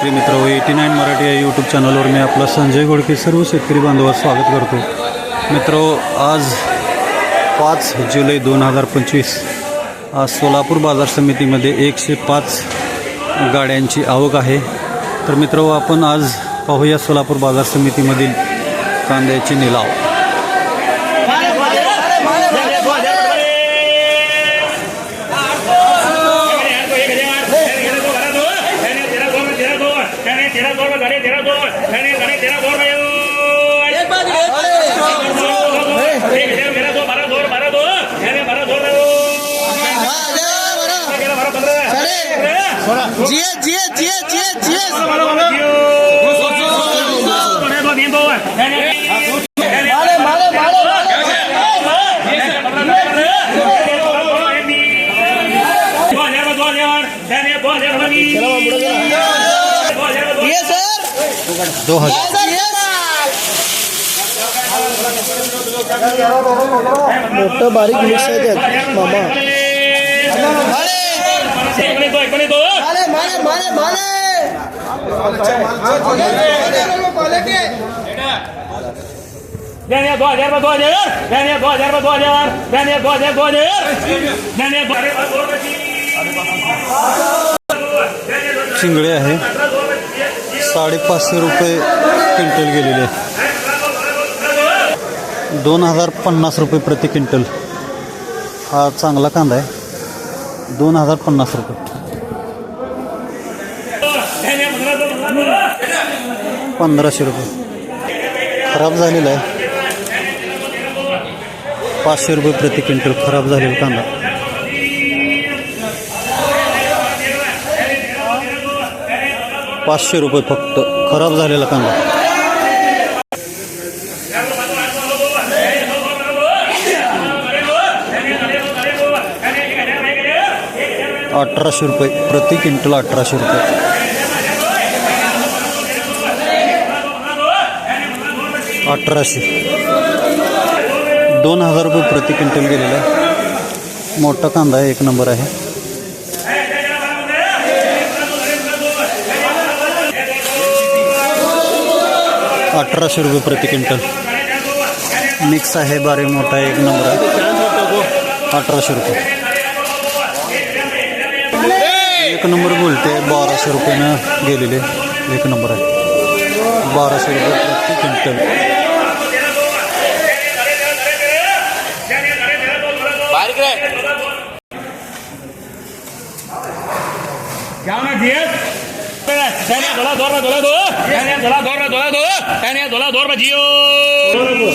शेतकरी मित्र हो, एटी नाईन मराठी या यूट्यूब चॅनलवर मी आपला संजय गोडके सर्व शेतकरी बांधवात स्वागत करतो. मित्र आज पाच जुलै दोन हजार पंचवीस आज सोलापूर बाजार समितीमध्ये एकशे पाच गाड्यांची आवक आहे. तर मित्र आपण आज पाहूया सोलापूर बाजार समितीमधील कांद्याचे निलाव. दो हजार सर ये मोठं बारीक मिक्स आहे त्यात मामा मारे मारे मारे मारे Daniel, dó, Daniel, dó, Daniel, Daniel, dó, Daniel, dó, Daniel, Daniel, dó, Daniel, dó, Daniel, Daniel, dó, Daniel, Shingade आहे साडेपाचशे रुपये क्विंटल गेलेले दोन हजार पन्नास रुपये प्रति क्विंटल हा चांगला कांदा आहे दोन हजार पन्नास रुपये पंधराशे रुपये. खराब झालेला आहे. पाचशे रुपये प्रति क्विंटल खराब झालेला कांदा. पाचशे रुपये फक्त खराब झालेला कांदा. अठराशे रुपये प्रति क्विंटल अठराशे रुपये. अठराशे. दोन हजार रुपये प्रति क्विंटल गेलेला आहे. मोठा कांदा आहे एक नंबर आहे. अठराशे रुपये प्रति क्विंटल. मिक्स आहे बारे मोठा एक नंबर आहे. अठराशे रुपये. एक नंबर बोलते बाराशे रुपयानं गेलेले. एक नंबर आहे. बाराशे रुपये प्रति क्विंटल. Dorma, Dio.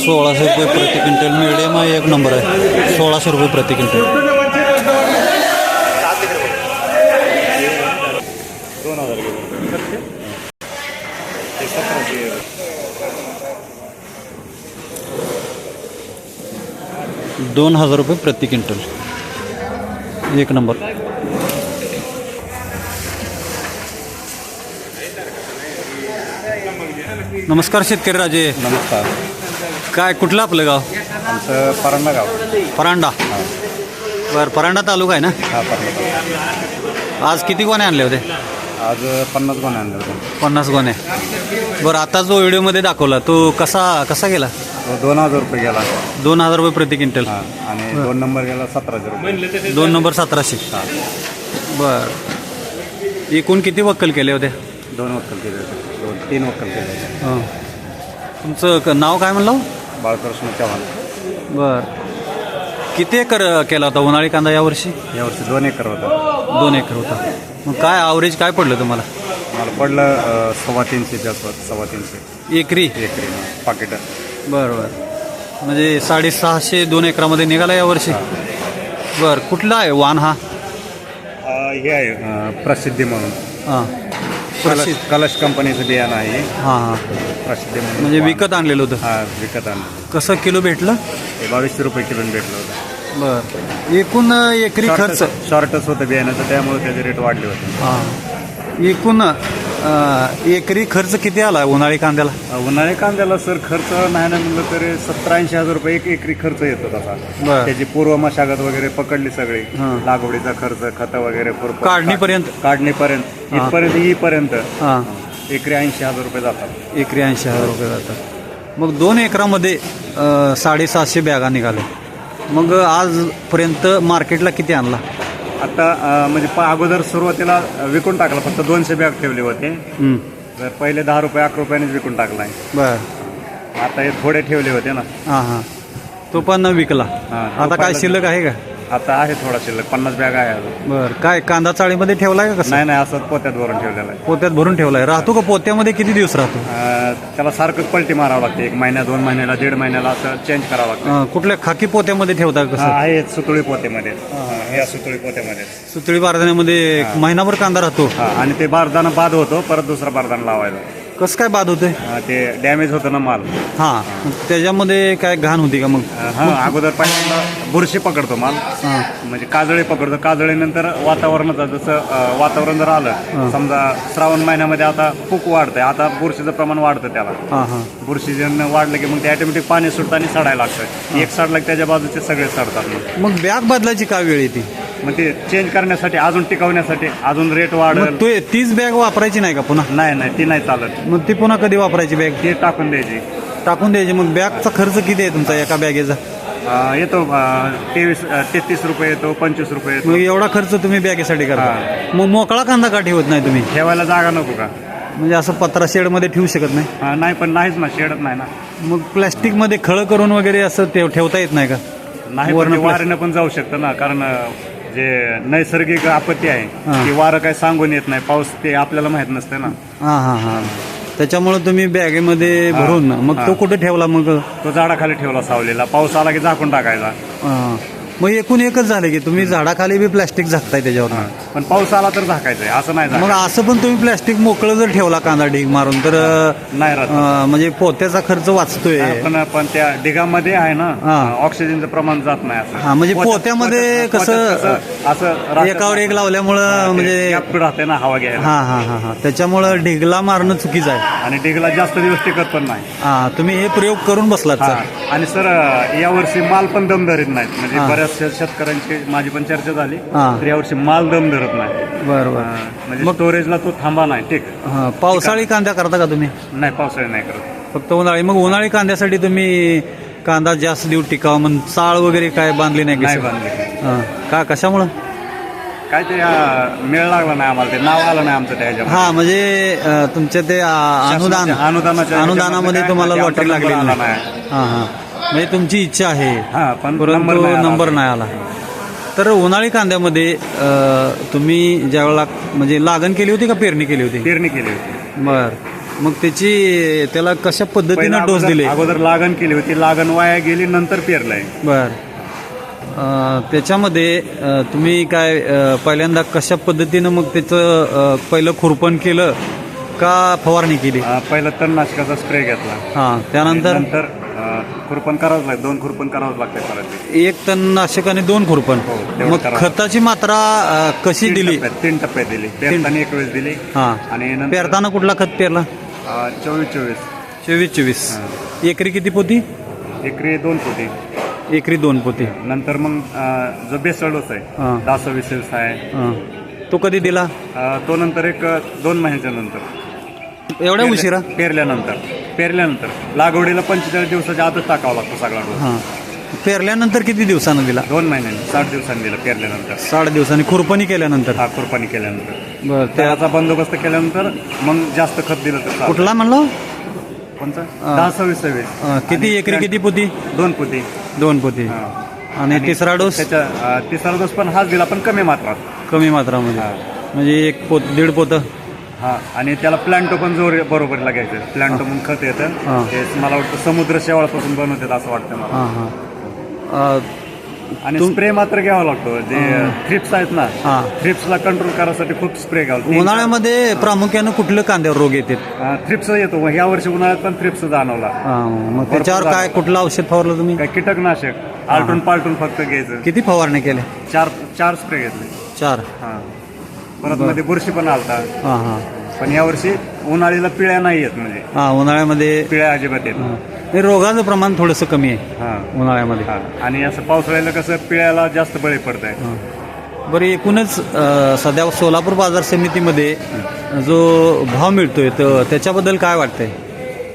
सोळाशे रुपये प्रति क्विंटल मिडियम आहे एक नंबर आहे सोळाशे रुपये प्रति क्विंटल। दोन हज़ार रुपये प्रति क्विंटल। एक नंबर। नमस्कार शेतकरी राजे नमस्कार. काय कुठलं आपलं गाव? आमचं परांडा गाव. परांडा. बरं परांडा तालुका आहे ना? हा परांडा आज किती गोणे आणले होते आज पन्नास गुण आणले होते पन्नास गोणे बरं आता जो व्हिडिओमध्ये दाखवला तो कसा कसा गेला? तो दोन हजार रुपये गेला. दोन हजार रुपये प्रति क्विंटल. हा आणि दोन नंबर गेला सतराशे रुपये. दोन नंबर सतराशे. हा. बर. एकूण किती वक्कल केले होते दोन वक्कल केले होते. दोन तीन वक्कल केले होते. हं. तुमचं क- नाव काय म्हणलं? बाळकृष्ण चव्हाण. बर. किती एकर केला होता उन्हाळी कांदा यावर्षी? यावर्षी दोन एकर होता. दोन एकर होता. मग काय ॲव्हरेज काय पडलं तुम्हाला? मला पडलं अं, सव्वा तीनशे जास्त सव्वा तीनशे. एकरी? एकरी पाकिट. बरं बरं. म्हणजे साडेसहाशे दोन एकरामध्ये निघाला यावर्षी? बरं. कुठला आहे वाहन हा? हे आहे अं, प्रसिद्धी म्हणून. हां. कलश कलश कंपनीचं बियाणं आहे. हे. हां. प्रसिद्धी म्हणून म्हणजे विकत आणलेलं होतं? हा विकत आणलं कसं किलो भेटलं? हे बावीसशे रुपये किलो भेटलं होतं. बरं. एकूण एकरी खर्च? शॉर्टच शॉर्टच होतं बियाण्याचं त्यामुळे त्याचे रेट वाढले होते. हां. एकूण अं, एकरी खर्च किती आला उन्हाळी कांद्याला? उन्हाळी कांद्याला सर खर्च नाही ना म्हणलं तरी सत्तर ऐंशी हजार रुपये एक एकरी खर्च येतो तसा. त्याची पूर्व मशागत वगैरे पकडली सगळी. लागवडीचा खर्च खत वगैरे काढणीपर्यंत? काढणीपर्यंत. इथपर्यंत येईपर्यंत हां. एकरी ऐंशी हजार रुपये जातात. एकरी ऐंशी हजार रुपये जातात. मग दोन एकरामध्ये अं, साडेसातशे बॅगा निघाल्या. मग आजपर्यंत मार्केटला किती आणला? आता म्हणजे अगोदर सुरुवातीला विकून टाकलं फक्त दोनशे बॅग ठेवले होते. तर पहिले दहा रुपये अकरा रुपयानेच विकून टाकलाय बर. आता हे थोडे ठेवले होते ना. हां हां. तो पण विकला. हां, आता काय शिल्लक आहे का? आता आहे थोडा शिल्लक पन्नास बॅग आहे अजून. बर काय कांदा चाळीमध्ये ठेवलाय का कसं? नाही नाही असं पोत्यात भरून ठेवलेलं आहे. पोत्यात भरून ठेवलाय. राहतो का पोत्यामध्ये? किती दिवस राहतो? अं, त्याला सारखंच पलटी मारावं लागते. एक महिन्या दोन महिन्याला दीड महिन्याला असं चेंज करावं लागतं. अं, कुठल्या खाकी पोत्यामध्ये ठेवता का कसं? आहे सुतळी पोतेमध्ये हा, या सुतळी पोतेमध्ये सुतळी बारदाण्यामध्ये एक महिनाभर कांदा राहतो? हा आणि ते बारदाना बाद होतो परत दुसरा बारदाना लावायचा कसं काय बाद होतंय? हा, ते डॅमेज होतं ना माल. हां. त्याच्यामध्ये काय घाण होती का मग? हा अगोदर पहिल्यांदा बुरशी पकडतो माल. म्हणजे काजळी पकडतो. काजळीनंतर वातावरणाचं जसं अं, वातावरण जर आलं समजा श्रावण महिन्यामध्ये आता फूक वाढतंय. आता बुरशीचं प्रमाण वाढतं त्याला. हां हां. बुरशी जर वाढलं की मग ते ऑटोमॅटिक पाणी सुटतं आणि सडायला लागतं. एक सडलं की त्याच्या बाजूचे सगळे सडतात मग. मग बॅग बदलायची का वेळ येते? मग ते चेंज करण्यासाठी अजून टिकवण्यासाठी अजून रेट वाढेल. मग तो तीच बॅग वापरायची नाही का पुन्हा? नाही नाही ती नाही चालत. मग ती पुन्हा कधी वापरायची बॅग ती टाकून द्यायची. टाकून द्यायची. मग बॅगचा खर्च किती आहे तुमचा एका बॅगेचा अं, येतो अं, तेवीस अं, तेहतीस रुपये येतो पंचवीस रुपये येतो. मग एवढा खर्च तुम्ही बॅगेसाठी करता. मग मोकळा कांदा का ठेवत नाही तुम्ही? ठेवायला जागा नको का? म्हणजे असं पत्रा शेडमध्ये ठेवू शकत नाही? अं, नाही पण नाहीच ना शेडत नाही ना. मग प्लॅस्टिकमध्ये खळं करून वगैरे असं ते ठेवता येत नाही का? नाही पण वरनं ते प्लास्टिक- वाऱ्यानं पण जाऊ शकतं ना कारण अं, जे नैसर्गिक आपत्ती. आहे ती वारं काही सांगून येत नाही. पाऊस ते आपल्याला माहीत नसते ना. हां हां हां. त्याच्यामुळे तुम्ही बॅगेमध्ये भरून मग तो. कुठे ठेवला मग? तो झाडाखाली ठेवला सावलीला. पाऊस आला की झाकून टाकायचा. हां. मग एकूण एकच झालं की तुम्ही झाडाखाली बी प्लॅस्टिक झाकताय त्याच्यावर. पण पाऊस आला तर झाकायचंय असं नाही मग झाकायचं. असं पण तुम्ही प्लॅस्टिक मोकळं जर ठेवला कांदा ढीग मारून तर नाही राहत. अं, म्हणजे पोत्याचा खर्च वाचतोय. पण पण त्या ढिगामध्ये आहे ना हां. ऑक्सिजनचं प्रमाण जात नाही असं. हां, म्हणजे पोत्यात- पोत्यामध्ये पोत्यात- कसं- असं राहतं एकावर ना. एक लावल्यामुळं ते म्हणजे gap राहते ना हवा घ्यायला. हां हां हां हां. त्याच्यामुळं ढिगला मारणं चुकीचं आहे. आणि ढिगला जास्त दिवस टिकत पण नाही. हां तुम्ही हे प्रयोग करून बसलात हा. सर. आणि सर यावर्षी माल पण दम धरत नाहीत. म्हणजे हां. बऱ्याच शेत- शेतकऱ्यांची माझी पण चर्चा झाली हां. तर यावर्षी माल दम धरत नाही बरं बरं हां, म्हणजे स्टोरेजला तो थांबा नाही हां पावसाळी कांदा करता का तुम्ही? नाही पावसाळी नाही करत. फक्त उन्हाळी. मग उन्हाळी कांद्यासाठी तुम्ही कांदा जास्त दिवस टिकावा मग चाळ वगैरे काय बांधली नाही नाही का बांधले. हां. का? कशामुळं? काय ते अं, मेळ लागला नाही आम्हाला ते नाव आलं नाही आमचं त्याच्या हा म्हणजे अं, तुमच्या ते अं, अनुदान. अनुदानाच्या अनुदानामध्ये तुम्हाला काय लॉटरी लागलेली नंबर आला नाही. हां हां. म्हणजे तुमची इच्छा आहे. हा पण परंतु नंबर नाही आला. नंबर नाही आला. तर उन्हाळी कांद्यामध्ये अं, तुम्ही ज्यावेळेला म्हणजे लागण केली होती का पेरणी केली होती? पेरणी केली होती. बर. मग त्याची त्याला कशा पद्धतीनं डोस दिले? अगोदर लागण केली होती. लागण वाया गेली नंतर पेरलाय. बर. अं, त्याच्यामध्ये अं, तुम्ही काय अं, पहिल्यांदा कशा पद्धतीनं मग त्याचं अं, पहिलं खुरपण केलं का फवारणी केली? अं, पहिला तणनाशकाचा स्प्रे घेतला. हां त्यानंतर? नंतर खुरपण करावंच लागतं दोन खुरपण करावंच लागते परत. एक टन नाशक आणि दोन खुरपण हो, तेवढं मग करावं. खताची मात्रा अं, कशी तीन दिली? टप्प्यात- तीन टप्प्यात दिली. पेरताना एक वेळेस दिली. हां. आणि नंतर पेरताना कुठला खत पेरला? अं, चोवीस चोवीस. चोवीस चोवीस. एकरी किती पोती? एकरी दोन पोती. एकरी दोन पोती. नंतर मग अं, जो बेसळ हां. आहे दहा सव्वीस सव्वीस आहे. हां. तो कधी दिला? अं, तो नंतर एक अं, दोन महिन्याच्या नंतर. एवढ्या उशिरा? पेरल्यानंतर. पेरल्यानंतर लागवडीला पंचेचाळीस दिवसाच्या आतच टाकावा लागतो सगळा डोस हां. पेरल्यानंतर किती दिवसानं दिला? दोन महिन्यांनी साठ दिवसांनी दिलं पेरल्यानंतर. साठ दिवसांनी खुरपणी केल्यानंतर? हा कुरपणी केल्यानंतर. बर त्या त्याचा बंदोबस्त केल्यानंतर मग जास्त खत दिलं तर चालतं. कुठला म्हणलं? कोणचा दहा सव्वीस सव्वीस किती एकरी किती पोती? दोन पोती. दोन पोती. हा. आणि तिसरा डोस? त्याच्या अं, तिसरा डोस पण हाच दिला पण कमी मात्रात. कमी मात्रामध्ये. म्हणजे एक पोत दीड पोत. हा आणि त्याला प्लांटो पण जोर बरोबर लागायचं. प्लांटो म्हणून खत येतं. हा. ते मला वाटतं समुद्र शेवाळापासून बनवतात असं वाटतं मला. हां हां. अं, आणि स्प्रे मात्र घ्यावा लागतो. जे थ्रिप्स आहेत ना हा. थ्रिप्सला कंट्रोल करायसाठी खूप स्प्रे घ्यावा. उन्हाळ्यामध्ये प्रामुख्यानं कुठलं कांद्यावर रोग येतात अं, थ्रिप्स येतो. ह्या वर्षी उन्हाळ्यात पण थ्रिप्स जाणवला. हां मग त्याच्यावर काय कुठलं औषध फवारलं तुम्ही? काय कीटकनाशक. आलटून पालटून फक्त घ्यायचं. किती फवारणी केल्या? चार चार स्प्रे घेतले. चार. हा. परत मध्ये बुरशी पण आलता. हां हां. पण यावर्षी उन्हाळीला पिळ्या नाही येत म्हणजे. हा उन्हाळ्यामध्ये पिळ्या अजिबात येत नाही. हे. रोगाचं प्रमाण थोडंसं कमी आहे हा. उन्हाळ्यामध्ये. हा. आणि असं पावसाळ्याला कसं पिळ्याला जास्त बळी पडत आहे हां. बरं एकूणच अ, सध्या सोलापूर बाजार समितीमध्ये जो भाव मिळतोय तर त्याच्याबद्दल काय वाटतंय?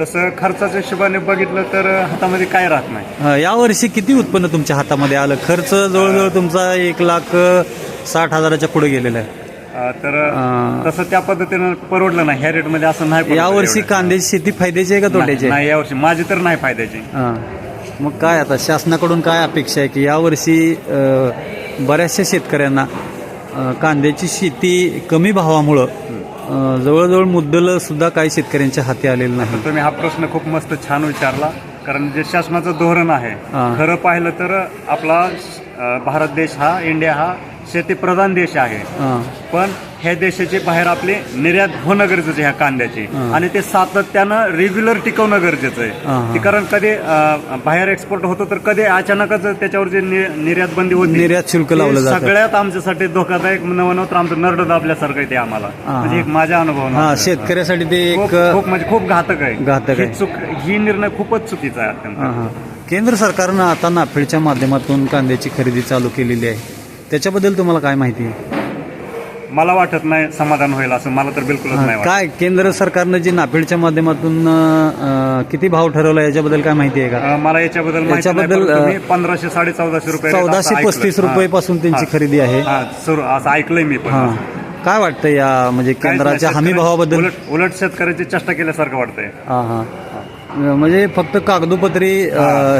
तसं खर्चाच्या हिशोबाने बघितलं तर हातामध्ये काय राहत नाही. अ, यावर्षी किती उत्पन्न तुमच्या हातामध्ये आलं? खर्च जवळजवळ तुमचा एक लाख अ, साठ हजाराच्या पुढे गेलेला आहे. तर. तसं त्या पद्धतीनं परवडलं नाही ह्या रेटमध्ये असं नाही यावर्षी. कांद्याची शेती फायद्याची आहे का नाही तोट्याची नाही, यावर्षी माझी तर नाही फायद्याची हां. मग काय आता शासनाकडून काय अपेक्षा आहे की यावर्षी बऱ्याचशा शेतकऱ्यांना कांद्याची शेती कमी भावामुळं जवळजवळ मुद्दल सुद्धा काही शेतकऱ्यांच्या हाती आलेलं नाही तर तुम्ही हा प्रश्न खूप मस्त छान विचारला कारण जे शासनाचं धोरण आहे. खरं पाहिलं तर आपला भारत देश हा इंडिया हा शेतीप्रधान देश आहे. पण ह्या देशाची बाहेर आपली निर्यात होणं गरजेचं आहे ह्या कांद्याची. आणि ते सातत्यानं रेग्युलर टिकवणं गरजेचं आहे कारण कधी बाहेर एक्सपोर्ट होतो तर कधी अचानकच त्याच्यावर जे निर्यात बंदी होती निर्यात शुल्क लावलं. सगळ्यात आमच्यासाठी धोकादायक नवं तर आमचं नरड दाबल्यासारखं ते आम्हाला म्हणजे एक माझ्या अनुभव शेतकऱ्यासाठी ते एक खूप म्हणजे खूप घातक आहे घातक ही आहे. चूक ही निर्णय खूपच चुकीचा आहे. केंद्र सरकारनं आता नाफेडच्या माध्यमातून कांद्याची खरेदी चालू केलेली आहे त्याच्याबद्दल तुम्हाला काय माहिती आहे? मला वाटत नाही समाधान होईल असं. मला तर बिलकुलच नाही वाटत. काय केंद्र सरकारनं जी नाफेडच्या माध्यमातून अं, किती भाव ठरवला याच्याबद्दल काय माहिती आहे का? अं, मला याच्याबद्दल माहिती नाही, याच्याबद्दल, परंतु मी अं, पंधराशे साडे चौदाशे रुपये rate असं चौदाशे ऐकलंय. पस्तीस हां. रुपयेपासून त्यांची हां. खरेदी आहे. हां, सुरू असं ऐकलंय मी पण. हां. काय वाटतं या म्हणजे काहीच नाही, केंद्राच्या हमी शेतकऱ्या- भावाबद्दल उलट उलट शेतकऱ्याची चेष्टा केल्यासारखं वाटतंय. हां हां. म्हणजे फक्त कागदोपत्री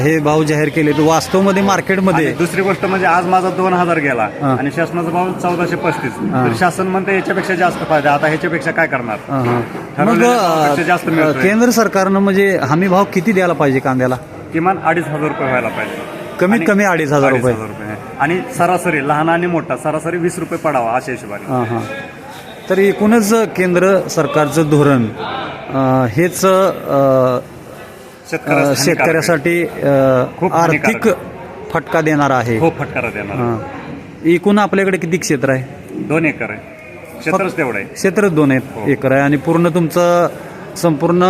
हे. भाव जाहीर केले तर वास्तवमध्ये मार्केटमध्ये आणि दुसरी गोष्ट म्हणजे आज माझा दोन हजार गेला हां. आणि शासनाचा भाव चौदाशे पस्तीस. हां. तर शासन म्हणते याच्यापेक्षा जास्त फायदा आता ह्याच्यापेक्षा काय करणार. मग ठरवलेल्या भावापेक्षा जास्त अं, मिळतोय. केंद्र सरकारनं म्हणजे हमी भाव किती द्यायला पाहिजे कांद्याला? किमान अडीच हजार रुपये व्हायला पाहिजे. कमीत आणि- कमी अडीच हजार रुपये. रुपये. आणि सरासरी लहान आणि मोठा सरासरी वीस रुपये पडावा अशा हिशोबाने. हां हां. तर एकूणच केंद्र सरकारचं धोरण अं, हेच अं, शेतकऱ्यासाठी खूप आर्थिक फटका देणार आहे. खूप फटकारा देणार हां. एकूण आपल्याकडे किती क्षेत्र आहे? दोन एकर आहे. क्षेत्रच तेवढं आहे. क्षेत्र दोन आहेत हो. एकर आहे आणि पूर्ण तुमचं संपूर्ण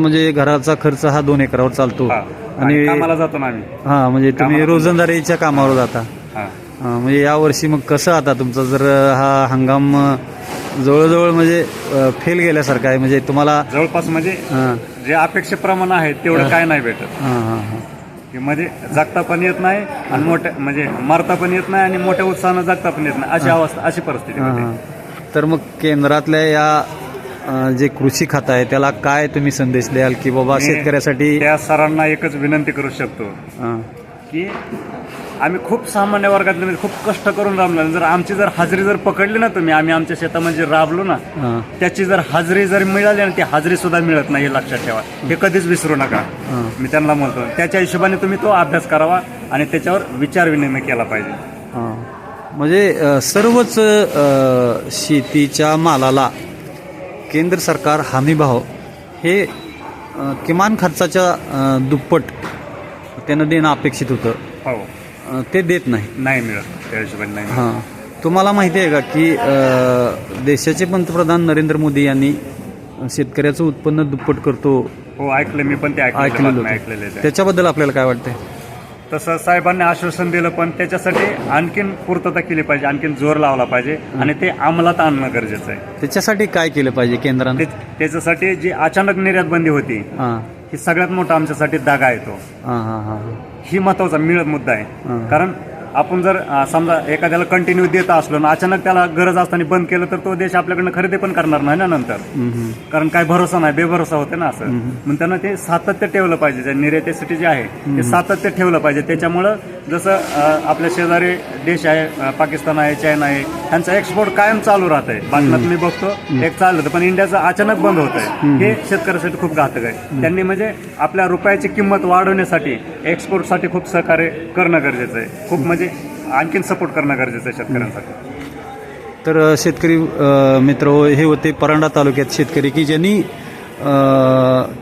म्हणजे घराचा खर्च हा दोन एकरावर चालतो. हा. आणि आणि कामाला जातो ना आम्ही. हा म्हणजे तुम्ही रोजंदारीच्या कामावर जाता. हा. हा, म्हणजे यावर्षी मग कसं आता तुमचा जर हा हंगाम जवळजवळ म्हणजे फेल गेल्यासारखा आहे. म्हणजे तुम्हाला जवळपास म्हणजे हां. जे अपेक्षेप्रमाणे आहे तेवढं काय नाही भेटत. हां हां हां. की म्हणजे जगता पण येत नाही आणि मोठ्या म्हणजे मारता पण येत नाही आणि मोठ्या उत्साहानं जगता पण येत नाही. अशी अवस्था अशी परिस्थिती हां, होती. हां. तर मग केंद्रातल्या या अं, जे कृषी खातं आहे त्याला काय तुम्ही संदेश द्याल की बाबा मी शेतकऱ्यासाठी त्या सरांना एकच विनंती करू शकतो. हां, की आम्ही खूप सामान्य वर्गातले म्हणजे खूप कष्ट करून राबलो जर आमची जर हजेरी जर पकडली ना तुम्ही आम्ही आमच्या शेतामध्ये राबलो ना त्याची जर हजेरी जर मिळाली ना ती हजेरी सुद्धा मिळत नाही हे लक्षात ठेवा. हे कधीच विसरू नका. मी त्यांना म्हणतो त्याच्या हिशोबाने तुम्ही तो अभ्यास करावा आणि त्याच्यावर विचार विनिमय केला पाहिजे. म्हणजे सर्वच शेतीच्या मालाला केंद्र सरकार हमी भाव हे किमान खर्चाच्या दुप्पट त्यानं देणं अपेक्षित होतं. हो. अं, ते देत नाही. नाही मिळत. त्या हिशोबाने नाही मिळत. हां. तुम्हाला माहिती आहे का की अं, देशाचे पंतप्रधान नरेंद्र मोदी यांनी शेतकऱ्याचं उत्पन्न दुप्पट करतो हो ऐकलं मी पण ते ऐकलेलं ऐकलेलं बातम्या होतं. ऐकलेले ते. त्याच्याबद्दल आपल्याला काय वाटतंय? तसं साहेबांनी आश्वासन दिलं पण त्याच्यासाठी आणखीन पूर्तता केली पाहिजे आणखीन जोर लावला पाहिजे आणि ते अंमलात आणणं गरजेचं आहे. त्याच्यासाठी काय केलं पाहिजे केंद्रानं? ते- त्याच्यासाठी जी अचानक निर्यात बंदी होती हां. ही सगळ्यात मोठा आमच्यासाठी दागा येतो हां हां हां. हां महत्त्वाचा मिळ मुद्दा. आहे कारण आपण जर समजा एखाद्याला कंटिन्यू देत असलो ना अचानक त्याला गरज असताना बंद केलं तर तो देश आपल्याकडनं खरेदी पण करणार नाही ना नंतर. कारण काय भरोसा नाही बेभरोसा होते ना असं. मग त्यांना ते सातत्य ठेवलं पाहिजे त्या निर्यातीसाठी जे आहे ते सातत्य ठेवलं पाहिजे. त्याच्यामुळं जसं आपल्या शेजारी देश आहे पाकिस्तान आहे चायना आहे त्यांचा एक्सपोर्ट कायम चालू राहत आहे बातम्यात मी बघतो एक चाललं होतं पण इंडियाचं अचानक बंद होत आहे हे शेतकऱ्यासाठी खूप घातक आहे. त्यांनी म्हणजे आपल्या रुपयाची किंमत वाढवण्यासाठी एक्सपोर्टसाठी खूप सहकार्य करणं गरजेचं आहे. खूप म्हणजे आणखीन सपोर्ट करणं गरजेचं आहे शेतकऱ्यांसाठी. तर शेतकरी मित्र हो, हे होते परांडा तालुक्यात शेतकरी की ज्यांनी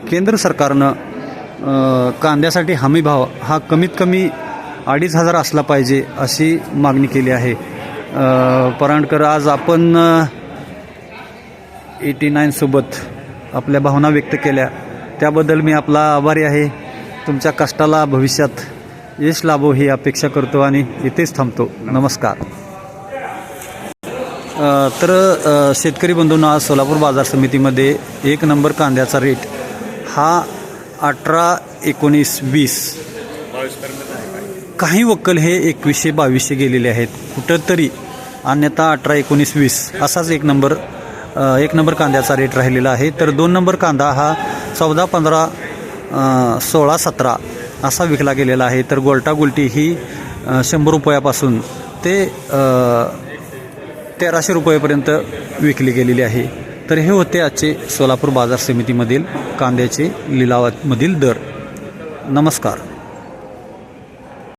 केंद्र सरकारनं कांद्यासाठी हमी भाव हा कमीत कमी अडीच हजार असला पाहिजे अशी मागणी केली आहे. परांडकर आज आपण एटी नाईनसोबत आपल्या भावना व्यक्त केल्या. त्याबद्दल मी आपला आभारी आहे. तुमच्या कष्टाला भविष्यात यश लाभो ही अपेक्षा करतो आणि इथेच थांबतो. नमस्कार. तर शेतकरी बंधूंना आज सोलापूर बाजार समितीमध्ये एक नंबर कांद्याचा रेट हा अठरा एकोणीस वीस. काही वक्कल हे एकवीसशे बावीसशे गेलेले आहेत. कुठंतरी अन्यथा अठरा एकोणीस वीस असाच एक नंबर एक नंबर कांद्याचा रेट राहिलेला आहे. तर दोन नंबर कांदा हा चौदा पंधरा सोळा सतरा असा विकला गेलेला आहे तर गोलटागुलटी ही शंभर रुपयापासून ते तेराशे रुपयेपर्यंत विकली गेलेली आहे. तर हे होते आजचे सोलापूर बाजार समितीमधील कांद्याचे लिलावामधील दर. नमस्कार.